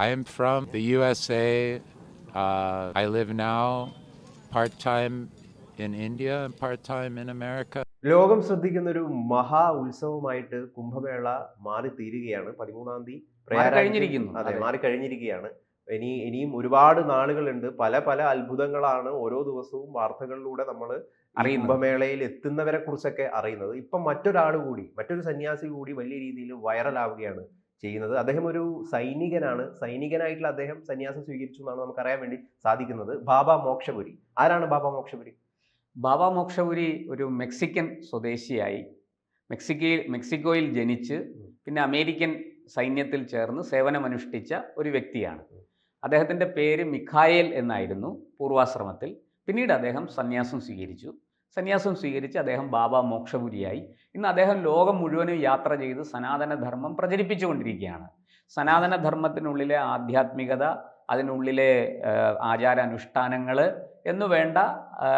I am from the USA. Uh, I live now part time in India and part time in America. ലോകം ശ്രദ്ധിക്കുന്ന ഒരു മഹാ ഉത്സവമായിട്ട് കുംഭമേള മാറി തീരുകയാണ് പതിമൂന്നാം തീയതി മാറിക്കഴിഞ്ഞിരിക്കുന്നു. അതെ. മാറി കഴിഞ്ഞിരിക്കുകയാണ് ഇനി ഇനിയും ഒരുപാട് നാളുകളുണ്ട് പല പല അത്ഭുതങ്ങളാണ് ഓരോ ദിവസവും വാർത്തകളിലൂടെ നമ്മൾ. കുംഭമേളയിൽ എത്തുന്നവരെ കുറിച്ചൊക്കെ അറിയുന്നത് ഇപ്പം മറ്റൊരാൾ കൂടി മറ്റൊരു സന്യാസി കൂടി വലിയ രീതിയിൽ വൈറലാവുകയാണ് ചെയ്യുന്നത്. അദ്ദേഹം ഒരു സൈനികനാണ്. സൈനികനായിട്ടുള്ള അദ്ദേഹം സന്യാസം സ്വീകരിച്ചു എന്നാണ് നമുക്ക് അറിയാൻ വേണ്ടി സാധിക്കുന്നത്. ബാബ മോക്ഷപുരി. ആരാണ് ബാബ മോക്ഷപുരി? ബാബ മോക്ഷപുരി ഒരു മെക്സിക്കൻ സ്വദേശിയായി. മെക്സിക്കയിൽ മെക്സിക്കോയിൽ ജനിച്ച് പിന്നെ അമേരിക്കൻ സൈന്യത്തിൽ ചേർന്ന് സേവനമനുഷ്ഠിച്ച ഒരു വ്യക്തിയാണ്. അദ്ദേഹത്തിന്റെ പേര് മിഖായേൽ എന്നായിരുന്നു പൂർവാശ്രമത്തിൽ. പിന്നീട് അദ്ദേഹം സന്യാസം സ്വീകരിച്ചു. സന്യാസം സ്വീകരിച്ച് അദ്ദേഹം ബാബ മോക്ഷപുരിയായി. ഇന്ന് അദ്ദേഹം ലോകം മുഴുവനും യാത്ര ചെയ്ത് സനാതനധർമ്മം പ്രചരിപ്പിച്ചുകൊണ്ടിരിക്കുകയാണ്. സനാതനധർമ്മത്തിനുള്ളിലെ ആധ്യാത്മികത അതിനുള്ളിലെ ആചാരാനുഷ്ഠാനങ്ങൾ എന്നുവേണ്ട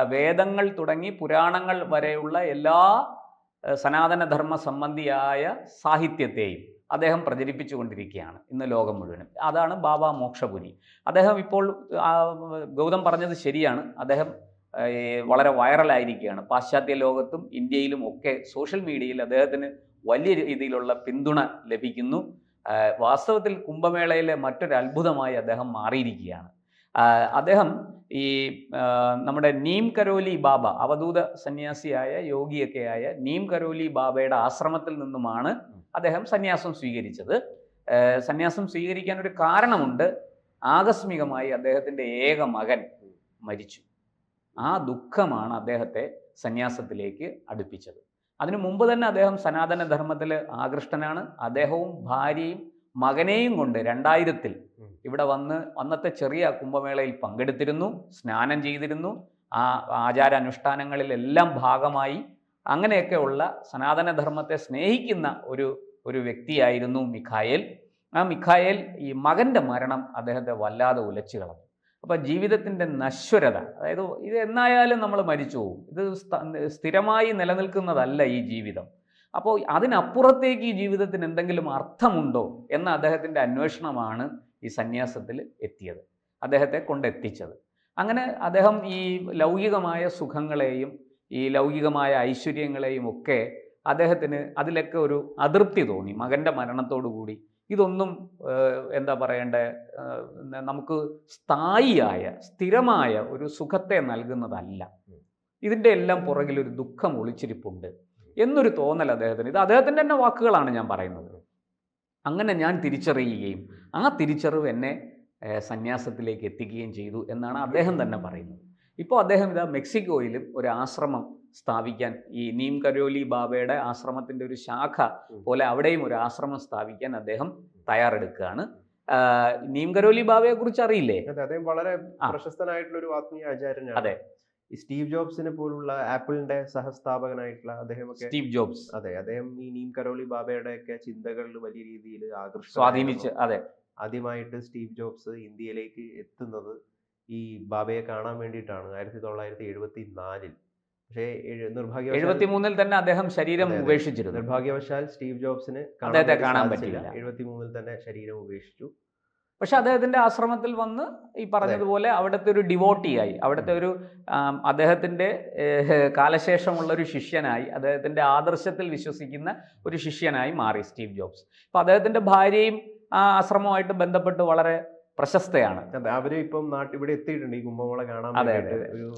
വേദങ്ങൾ തുടങ്ങി പുരാണങ്ങൾ വരെയുള്ള എല്ലാ സനാതനധർമ്മ സംബന്ധിയായ സാഹിത്യത്തെയും അദ്ദേഹം പ്രചരിപ്പിച്ചു കൊണ്ടിരിക്കുകയാണ് ഇന്ന് ലോകം മുഴുവനും. അതാണ് ബാബ മോക്ഷപുരി. അദ്ദേഹം ഇപ്പോൾ ഗൗതം പറഞ്ഞത് ശരിയാണ്. അദ്ദേഹം വളരെ വൈറലായിരിക്കുകയാണ്. പാശ്ചാത്യ ലോകത്തും ഇന്ത്യയിലും ഒക്കെ സോഷ്യൽ മീഡിയയിൽ അദ്ദേഹത്തിന് വലിയ രീതിയിലുള്ള പിന്തുണ ലഭിക്കുന്നു. വാസ്തവത്തിൽ കുംഭമേളയിലെ മറ്റൊരു അത്ഭുതമായി അദ്ദേഹം മാറിയിരിക്കുകയാണ്. അദ്ദേഹം ഈ നമ്മുടെ നീം കരോലി ബാബ അവധൂത സന്യാസിയായ യോഗിയൊക്കെയായ നീം കരോലി ബാബയുടെ ആശ്രമത്തിൽ നിന്നുമാണ് അദ്ദേഹം സന്യാസം സ്വീകരിച്ചത്. സന്യാസം സ്വീകരിക്കാൻ ഒരു കാരണമുണ്ട്. ആകസ്മികമായി അദ്ദേഹത്തിന്റെ ഏക മകൻ മരിച്ചു. ആ ദുഃഖമാണ് അദ്ദേഹത്തെ സന്യാസത്തിലേക്ക് അടുപ്പിച്ചത്. അതിനു മുമ്പ് തന്നെ അദ്ദേഹം സനാതന ധർമ്മത്തിൽ ആകൃഷ്ടനാണ്. അദ്ദേഹവും ഭാര്യയും മകനെയും കൊണ്ട് രണ്ടായിരത്തിൽ. ഇവിടെ വന്ന് അന്നത്തെ ചെറിയ കുംഭമേളയിൽ പങ്കെടുത്തിരുന്നു സ്നാനം ചെയ്തിരുന്നു. ആ ആചാരാനുഷ്ഠാനങ്ങളിലെല്ലാം ഭാഗമായി അങ്ങനെയൊക്കെയുള്ള സനാതനധർമ്മത്തെ സ്നേഹിക്കുന്ന ഒരു ഒരു വ്യക്തിയായിരുന്നു മിഖായേൽ. ആ മിഖായേൽ ഈ മകന്റെ മരണം അദ്ദേഹത്തെ വല്ലാതെ ഉലച്ചു കളഞ്ഞു. അപ്പോൾ ജീവിതത്തിന്റെ നശ്വരത അതായത് ഇത് എന്നായാലും നമ്മൾ മരിച്ചു പോകും. ഇത് സ്ഥിരമായി നിലനിൽക്കുന്നതല്ല ഈ ജീവിതം. അപ്പോൾ അതിനപ്പുറത്തേക്ക് ഈ ജീവിതത്തിന് എന്തെങ്കിലും അർത്ഥമുണ്ടോ എന്ന അദ്ദേഹത്തിന്റെ അന്വേഷണമാണ് ഈ സന്യാസത്തിൽ എത്തിയത്. അദ്ദേഹത്തെ കൊണ്ടെത്തിച്ചത്. അങ്ങനെ അദ്ദേഹം ഈ ലൗകികമായ സുഖങ്ങളെയും ഈ ലൗകികമായ ഐശ്വര്യങ്ങളെയും ഒക്കെ അദ്ദേഹത്തിന് അതിലൊക്കെ ഒരു അതൃപ്തി തോന്നി. മകന്റെ മരണത്തോടുകൂടി ഇതൊന്നും എന്താ പറയണ്ടേ നമുക്ക് സ്ഥായിയായ സ്ഥിരമായ ഒരു സുഖത്തെ നൽകുന്നതല്ല. ഇതിന്റെ എല്ലാം പുറകിൽ ഒരു ദുഃഖം ഒളിച്ചിരിപ്പുണ്ട് എന്നൊരു തോന്നൽ അദ്ദേഹത്തിന്. ഇത് അദ്ദേഹത്തിന്റെ തന്നെ വാക്കുകളാണ് ഞാൻ പറയുന്നത്. അങ്ങനെ ഞാൻ തിരിച്ചറിയുകയും ആ തിരിച്ചറിവ് എന്നെ സന്യാസത്തിലേക്ക് എത്തിക്കുകയും ചെയ്തു എന്നാണ് അദ്ദേഹം തന്നെ പറയുന്നത്. ഇപ്പോൾ അദ്ദേഹം ഇതാ മെക്സിക്കോയിലും ഒരു ആശ്രമം സ്ഥാപിക്കാൻ. ഈ നീം കരോലി ബാബയുടെ ആശ്രമത്തിന്റെ ഒരു ശാഖ പോലെ അവിടെയും ഒരു ആശ്രമം സ്ഥാപിക്കാൻ അദ്ദേഹം തയ്യാറെടുക്കുകയാണ്. നീം കരോലി ബാബയെ കുറിച്ച് അറിയില്ലേ? അതെ അദ്ദേഹം വളരെ. പ്രശസ്തനായിട്ടുള്ള ഒരു ആത്മീയ ആചാര്യനാണ്. അതെ. സ്റ്റീവ് ജോബ്സിനെ പോലുള്ള ആപ്പിളിന്റെ സഹസ്ഥാപകനായിട്ടുള്ള അദ്ദേഹം സ്റ്റീവ് ജോബ്സ്. അതെ അദ്ദേഹം ഈ നീം കരോളി ബാബയുടെ ഒക്കെ ചിന്തകളിൽ വലിയ രീതിയിൽ ആകർഷിച്ചു സ്വാധീനിച്ച് അതെ. ആദ്യമായിട്ട് സ്റ്റീവ് ജോബ്സ് ഇന്ത്യയിലേക്ക് എത്തുന്നത് ഈ ബാബയെ കാണാൻ വേണ്ടിയിട്ടാണ്. ആയിരത്തി തൊള്ളായിരത്തി എഴുപത്തി നാലിൽ പക്ഷേ നിർഭാഗ്യ നിർഭാഗ്യവശാൽ എഴുപത്തി മൂന്നിൽ തന്നെ അദ്ദേഹം ശരീരം. ഉപേക്ഷിച്ചിരുന്നു. നിർഭാഗ്യവശാൽ സ്റ്റീവ് ജോബ്സിന് അദ്ദേഹത്തെ കാണാൻ പറ്റില്ല എഴുപത്തിമൂന്നിൽ തന്നെ ശരീരം ഉപേക്ഷിച്ചു. പക്ഷെ അദ്ദേഹത്തിന്റെ ആശ്രമത്തിൽ വന്ന് ഈ പറഞ്ഞതുപോലെ അവിടുത്തെ ഒരു ഡിവോട്ടിയായി. അവിടുത്തെ ഒരു അദ്ദേഹത്തിന്റെ കാലശേഷമുള്ള ഒരു ശിഷ്യനായി അദ്ദേഹത്തിന്റെ ആദർശത്തിൽ വിശ്വസിക്കുന്ന ഒരു ശിഷ്യനായി മാറി സ്റ്റീവ് ജോബ്സ്. അപ്പൊ അദ്ദേഹത്തിന്റെ ഭാര്യയും ആ ആശ്രമവുമായിട്ട് ബന്ധപ്പെട്ട് വളരെ പ്രശസ്തയാണ്. അതെ അവർ ഇപ്പം നാട്ടിൽ ഇവിടെ എത്തിയിട്ടുണ്ട്. ഈ കുംഭമേള കാണാൻ അതെ, ഒരു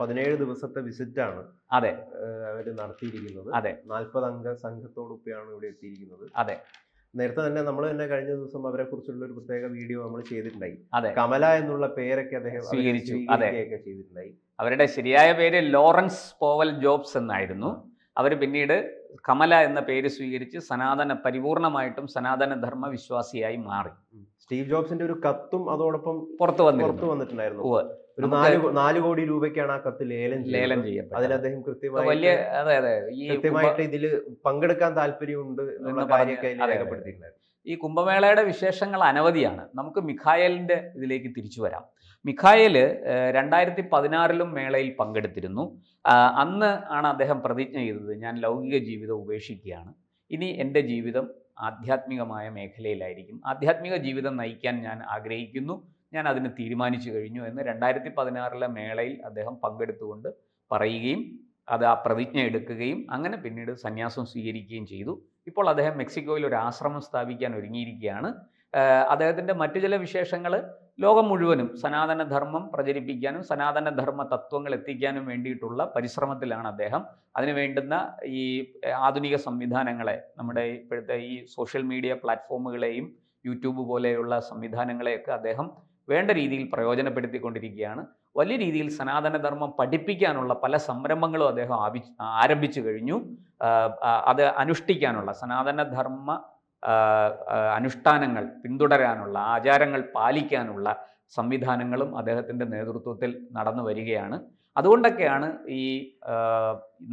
പതിനേഴ് ദിവസത്തെ വിസിറ്റ് ആണ് അതെ അവർ നടത്തിയിരിക്കുന്നത്. അതെ. നാൽപ്പത് അംഗ സംഘത്തോടൊപ്പിയാണ് ഇവിടെ എത്തിയിരിക്കുന്നത്. അതെ. നേരത്തെ തന്നെ നമ്മൾ തന്നെ കഴിഞ്ഞ ദിവസം അവരെ കുറിച്ചുള്ള ഒരു പ്രത്യേക വീഡിയോ നമ്മൾ ചെയ്തിട്ടുണ്ടായി. അതെ. കമല എന്നുള്ള പേരൊക്കെ അദ്ദേഹം സ്വീകരിച്ചു, അതെ. ചെയ്തിട്ടുണ്ടായി. അവരുടെ ശരിയായ പേര് ലോറൻസ് പോവൽ ജോബ്സ് എന്നായിരുന്നു. അവർ പിന്നീട് കമല എന്ന പേര് സ്വീകരിച്ച് സനാതന പരിപൂർണമായിട്ടും സനാതന ധർമ്മ വിശ്വാസിയായി മാറി സ്റ്റീവ് ജോബ്സിന്റെ ഒരു കത്തും അതോടൊപ്പം പുറത്തു പുറത്തു വന്നിട്ടുണ്ടായിരുന്നു. ഒരു നാല് നാല് കോടി രൂപയ്ക്കാണ് ആ കത്ത് ലേലം ലേലം. അതിൽ അദ്ദേഹം കൃത്യമായി വലിയ അതെ അതെ. ഈ കൃത്യമായിട്ട് ഇതിൽ പങ്കെടുക്കാൻ താല്പര്യമുണ്ട് എന്നുള്ള കാര്യമൊക്കെ. രേഖപ്പെടുത്തിയിട്ടുണ്ടായിരുന്നു. ഈ കുംഭമേളയുടെ വിശേഷങ്ങൾ അനവധിയാണ്. നമുക്ക് മിഖായലിന്റെ ഇതിലേക്ക് തിരിച്ചു വരാം. മിഖായൽ രണ്ടായിരത്തി പതിനാറിലും മേളയിൽ പങ്കെടുത്തിരുന്നു. അന്ന് ആണ് അദ്ദേഹം പ്രതിജ്ഞ ചെയ്തത് ഞാൻ ലൗകിക ജീവിതം ഉപേക്ഷിക്കുകയാണ്. ഇനി എന്റെ ജീവിതം ആധ്യാത്മികമായ മേഖലയിലായിരിക്കും. ആധ്യാത്മിക ജീവിതം നയിക്കാൻ ഞാൻ ആഗ്രഹിക്കുന്നു. ഞാൻ അതിന് തീരുമാനിച്ചു കഴിഞ്ഞു എന്ന് രണ്ടായിരത്തി പതിനാറിലെ മേളയിൽ അദ്ദേഹം പങ്കെടുത്തുകൊണ്ട് പറയുകയും അത് ആ പ്രതിജ്ഞ എടുക്കുകയും അങ്ങനെ പിന്നീട് സന്യാസം സ്വീകരിക്കുകയും ചെയ്തു. ഇപ്പോൾ അദ്ദേഹം മെക്സിക്കോയിൽ ഒരു ആശ്രമം സ്ഥാപിക്കാൻ ഒരുങ്ങിയിരിക്കുകയാണ്. അദ്ദേഹത്തിന്റെ മറ്റു ചില വിശേഷങ്ങൾ ലോകം മുഴുവനും സനാതനധർമ്മം പ്രചരിപ്പിക്കാനും സനാതനധർമ്മ തത്വങ്ങൾ എത്തിക്കാനും വേണ്ടിയിട്ടുള്ള പരിശ്രമത്തിലാണ് അദ്ദേഹം. അതിന് വേണ്ടുന്ന ഈ ആധുനിക സംവിധാനങ്ങളെ നമ്മുടെ ഇപ്പോഴത്തെ ഈ സോഷ്യൽ മീഡിയ പ്ലാറ്റ്ഫോമുകളെയും യൂട്യൂബ് പോലെയുള്ള സംവിധാനങ്ങളെയൊക്കെ അദ്ദേഹം വേണ്ട രീതിയിൽ പ്രയോജനപ്പെടുത്തിക്കൊണ്ടിരിക്കുകയാണ്. വലിയ രീതിയിൽ സനാതനധർമ്മം പഠിപ്പിക്കാനുള്ള പല സംരംഭങ്ങളും അദ്ദേഹം ആരംഭിച്ചു കഴിഞ്ഞു. അത് അനുഷ്ഠിക്കാനുള്ള സനാതനധർമ്മ അനുഷ്ഠാനങ്ങൾ പിന്തുടരാനുള്ള ആചാരങ്ങൾ പാലിക്കാനുള്ള സംവിധാനങ്ങളും അദ്ദേഹത്തിന്റെ നേതൃത്വത്തിൽ നടന്നു വരികയാണ്. അതുകൊണ്ടൊക്കെയാണ് ഈ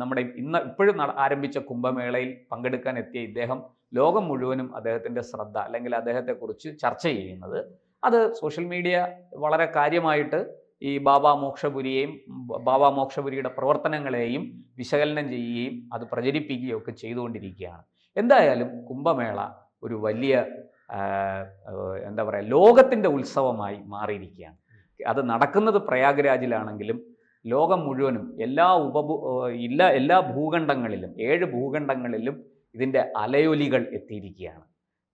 നമ്മുടെ ഇന്ന് ഇപ്പോഴും ആരംഭിച്ച കുംഭമേളയിൽ പങ്കെടുക്കാൻ എത്തിയ ഇദ്ദേഹം ലോകം മുഴുവനും അദ്ദേഹത്തിന്റെ ശ്രദ്ധ അല്ലെങ്കിൽ അദ്ദേഹത്തെക്കുറിച്ച് ചർച്ച ചെയ്യുന്നത്. അത് സോഷ്യൽ മീഡിയ വളരെ കാര്യമായിട്ട് ഈ ബാബ മോക്ഷപുരിയെയും ബാബ മോക്ഷപുരിയുടെ പ്രവർത്തനങ്ങളെയും വിശകലനം ചെയ്യുകയും അത് പ്രചരിപ്പിക്കുകയും ഒക്കെ ചെയ്തുകൊണ്ടിരിക്കുകയാണ്. എന്തായാലും കുംഭമേള ഒരു വലിയ എന്താ പറയുക ലോകത്തിന്റെ ഉത്സവമായി മാറിയിരിക്കുകയാണ്. അത് നടക്കുന്നത് പ്രയാഗ്രാജിലാണെങ്കിലും ലോകം മുഴുവനും എല്ലാ ഉപഭൂ എല്ലാ എല്ലാ ഭൂഖണ്ഡങ്ങളിലും ഏഴ് ഭൂഖണ്ഡങ്ങളിലും ഇതിന്റെ അലയൊലികൾ എത്തിയിരിക്കുകയാണ്.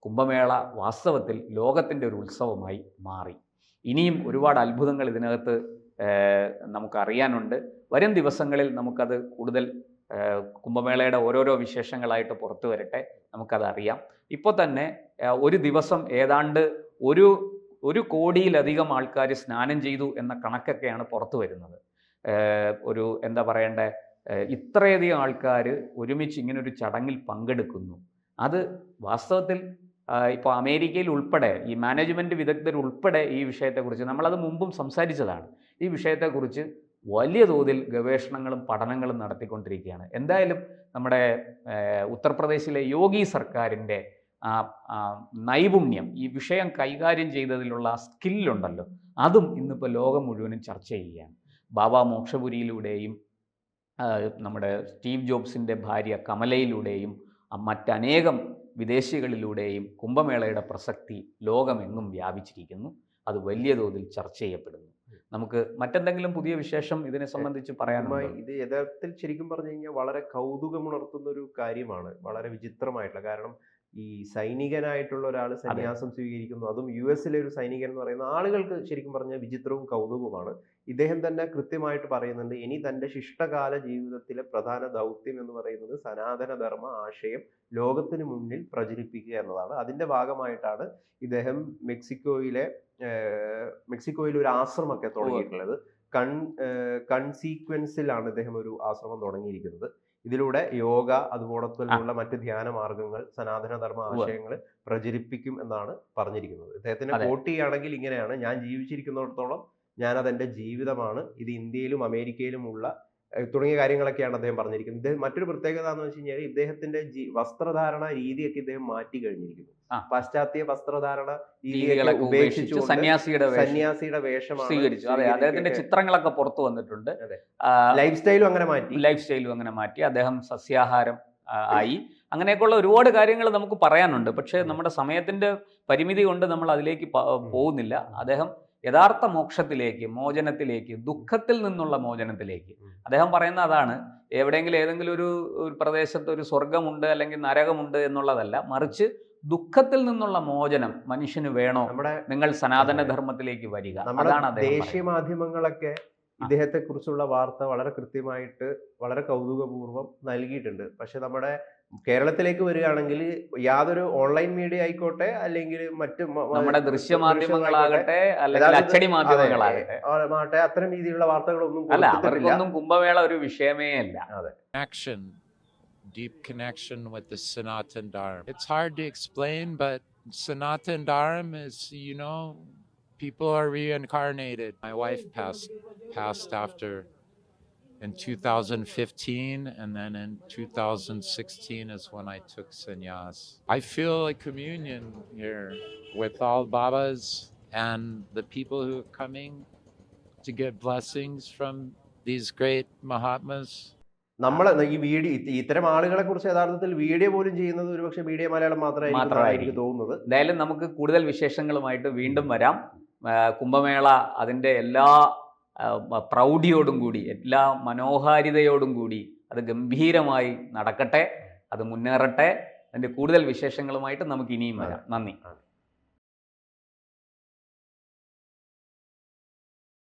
കുംഭമേള വാസ്തവത്തിൽ ലോകത്തിന്റെ ഒരു ഉത്സവമായി മാറി. ഇനിയും ഒരുപാട് അത്ഭുതങ്ങൾ ഇതിനകത്ത് നമുക്കറിയാനുണ്ട്. വരും ദിവസങ്ങളിൽ നമുക്കത് കൂടുതൽ കുംഭമേളയുടെ ഓരോരോ വിശേഷങ്ങളായിട്ട് പുറത്തു വരട്ടെ നമുക്കതറിയാം. ഇപ്പോൾ തന്നെ ഒരു ദിവസം ഏതാണ്ട് ഒരു ഒരു കോടിയിലധികം ആൾക്കാർ സ്നാനം ചെയ്തു എന്ന കണക്കൊക്കെയാണ് പുറത്തു വരുന്നത്. ഒരു എന്താ പറയണ്ടേ ഇത്രയധികം ആൾക്കാർ ഒരുമിച്ച് ഇങ്ങനൊരു ചടങ്ങിൽ പങ്കെടുക്കുന്നു. അത് വാസ്തവത്തിൽ ഇപ്പോൾ അമേരിക്കയിൽ ഉൾപ്പെടെ ഈ മാനേജ്മെന്റ് വിദഗ്ധർ ഉൾപ്പെടെ ഈ വിഷയത്തെക്കുറിച്ച് നമ്മളത് മുമ്പും സംസാരിച്ചതാണ്. ഈ വിഷയത്തെക്കുറിച്ച് വലിയ തോതിൽ ഗവേഷണങ്ങളും പഠനങ്ങളും നടത്തിക്കൊണ്ടിരിക്കുകയാണ്. എന്തായാലും നമ്മുടെ ഉത്തർപ്രദേശിലെ യോഗി സർക്കാരിന്റെ ആ നൈപുണ്യം ഈ വിഷയം കൈകാര്യം ചെയ്തതിലുള്ള സ്കില്ലുണ്ടല്ലോ അതും ഇന്നിപ്പോൾ ലോകം മുഴുവനും ചർച്ച ചെയ്യുകയാണ്. ബാബ മോക്ഷപുരിയിലൂടെയും നമ്മുടെ സ്റ്റീവ് ജോബ്സിന്റെ ഭാര്യ കമലയിലൂടെയും മറ്റനേകം വിദേശികളിലൂടെയും കുംഭമേളയുടെ പ്രസക്തി ലോകമെങ്ങും വ്യാപിച്ചിരിക്കുന്നു. അത് വലിയ തോതിൽ ചർച്ച ചെയ്യപ്പെടുന്നു. നമുക്ക് മറ്റെന്തെങ്കിലും പുതിയ വിശേഷം ഇതിനെ സംബന്ധിച്ച് പറയാൻ ഇത് യഥാർത്ഥത്തിൽ ശരിക്കും പറഞ്ഞു കഴിഞ്ഞാൽ വളരെ കൗതുകമുണർത്തുന്ന ഒരു കാര്യമാണ് വളരെ വിചിത്രമായിട്ടുള്ള. കാരണം ഈ സൈനികനായിട്ടുള്ള ഒരാൾ സന്യാസം സ്വീകരിക്കുന്നു. അതും യു എസിലെ ഒരു സൈനികൻ എന്ന് പറയുന്ന ആളുകൾക്ക് ശരിക്കും പറഞ്ഞാൽ വിചിത്രവും കൗതുകവുമാണ്. ഇദ്ദേഹം തന്നെ കൃത്യമായിട്ട് പറയുന്നുണ്ട് ഇനി തന്റെ ശിഷ്ടകാല ജീവിതത്തിലെ പ്രധാന ദൗത്യം എന്ന് പറയുന്നത് സനാതനധർമ്മ ആശയം ലോകത്തിന് മുന്നിൽ പ്രചരിപ്പിക്കുക എന്നതാണ്. അതിന്റെ ഭാഗമായിട്ടാണ് ഇദ്ദേഹം മെക്സിക്കോയിലെ മെക്സിക്കോയിൽ ഒരു ആശ്രമമൊക്കെ തുടങ്ങിയിട്ടുള്ളത്. കൺ കൺസീക്വൻസിലാണ് ഇദ്ദേഹം ഒരു ആശ്രമം തുടങ്ങിയിരിക്കുന്നത്. ഇതിലൂടെ യോഗ അതുപോലെ തന്നെയുള്ള മറ്റ് ധ്യാന മാർഗങ്ങൾ സനാതനധർമ്മ. ആശയങ്ങൾ പ്രചരിപ്പിക്കും എന്നാണ് പറഞ്ഞിരിക്കുന്നത് ഇദ്ദേഹത്തിനെ അതെ. കോട്ട് ചെയ്യുകയാണെങ്കിൽ ഇങ്ങനെയാണ് ഞാൻ ജീവിച്ചിരിക്കുന്നിടത്തോളം ഞാൻ അതെന്റെ ജീവിതമാണ് ഇത് ഇന്ത്യയിലും അമേരിക്കയിലുമുള്ള തുടങ്ങിയ കാര്യങ്ങളൊക്കെയാണ് അദ്ദേഹം പറഞ്ഞിരിക്കുന്നത്. ഇദ്ദേഹം മറ്റൊരു പ്രത്യേകത എന്ന് വെച്ച് കഴിഞ്ഞാൽ ഇദ്ദേഹത്തിന്റെ ജി- വസ്ത്രധാരണ രീതിയൊക്കെ ഇദ്ദേഹം മാറ്റി കഴിഞ്ഞിരിക്കുന്നു. പാശ്ചാത്യ വസ്ത്രധാരണ രീതികളെ രീതികളൊക്കെ ഉപേക്ഷിച്ച് സന്യാസിയുടെ സന്യാസിയുടെ വേഷം സ്വീകരിച്ചു. അതെ അദ്ദേഹത്തിന്റെ ചിത്രങ്ങളൊക്കെ പുറത്തു വന്നിട്ടുണ്ട്. ലൈഫ് സ്റ്റൈലും അങ്ങനെ മാറ്റി. ലൈഫ് സ്റ്റൈലും അങ്ങനെ മാറ്റി. അദ്ദേഹം സസ്യാഹാരം ആയി. അങ്ങനെയൊക്കെയുള്ള ഒരുപാട് കാര്യങ്ങൾ നമുക്ക് പറയാനുണ്ട്. പക്ഷേ നമ്മുടെ സമയത്തിന്റെ പരിമിതി കൊണ്ട് നമ്മൾ അതിലേക്ക് പോകുന്നില്ല. അദ്ദേഹം യഥാർത്ഥ മോക്ഷത്തിലേക്ക് മോചനത്തിലേക്ക് ദുഃഖത്തിൽ നിന്നുള്ള മോചനത്തിലേക്ക്. അദ്ദേഹം പറയുന്ന അതാണ് എവിടെയെങ്കിലും ഏതെങ്കിലും ഒരു ഒരു പ്രദേശത്ത് ഒരു സ്വർഗമുണ്ട് അല്ലെങ്കിൽ നരകമുണ്ട് എന്നുള്ളതല്ല മറിച്ച് ദുഃഖത്തിൽ നിന്നുള്ള മോചനം മനുഷ്യന് വേണോ? നമ്മുടെ നിങ്ങൾ സനാതന ധർമ്മത്തിലേക്ക് വരിക. അതാണ് ദേശീയ മാധ്യമങ്ങളൊക്കെ ഇദ്ദേഹത്തെ കുറിച്ചുള്ള വാർത്ത വളരെ കൃത്യമായിട്ട് വളരെ കൗതുകപൂർവം നൽകിയിട്ടുണ്ട്. പക്ഷെ നമ്മുടെ കേരളത്തിലേക്ക് വരികയാണെങ്കിൽ യാതൊരു ഓൺലൈൻ മീഡിയ ആയിക്കോട്ടെ അല്ലെങ്കിൽ മറ്റു നമ്മുടെ ദൃശ്യ നമ്മുടെ ദൃശ്യമാധ്യമങ്ങളാകട്ടെ അല്ലെങ്കിൽ അച്ചടി മാധ്യമങ്ങളാകട്ടെ അത്തരം രീതിയിലുള്ള വാർത്തകളൊന്നും അല്ല. അവർക്കൊന്നും കുംഭമേള ഒരു വിഷയമേ അല്ല connection, deep connection with the Sanatan Dharma. It's hard to explain, but Sanatan Dharma is, you know, people are reincarnated. My wife passed passed after in 2015, and then in 2016 is when I took sannyas. I feel a communion here with all Babas and the people who are coming to get blessings from these great Mahatmas. നമ്മളെ ഈ video ഇത്തരം ആളുകളെ കുറിച്ച് യഥാർത്ഥത്തിൽ video പോലും ചെയ്യുന്നത് ഒരുപക്ഷെ media Malayalam മാത്രമേ. എനിക്ക് തോന്നുന്നത് എന്തായാലും നമുക്ക് കൂടുതൽ വിശേഷങ്ങളുമായിട്ട് വീണ്ടും വരാം കുംഭമേള അതിന്റെ എല്ലാ പ്രൗഢിയോടും കൂടി എല്ലാ മനോഹാരിതയോടും കൂടി അത് ഗംഭീരമായി നടക്കട്ടെ അത് മുന്നേറട്ടെ. അതിന്റെ കൂടുതൽ വിശേഷങ്ങളുമായിട്ട് നമുക്ക് ഇനിയും വരാം നന്ദി.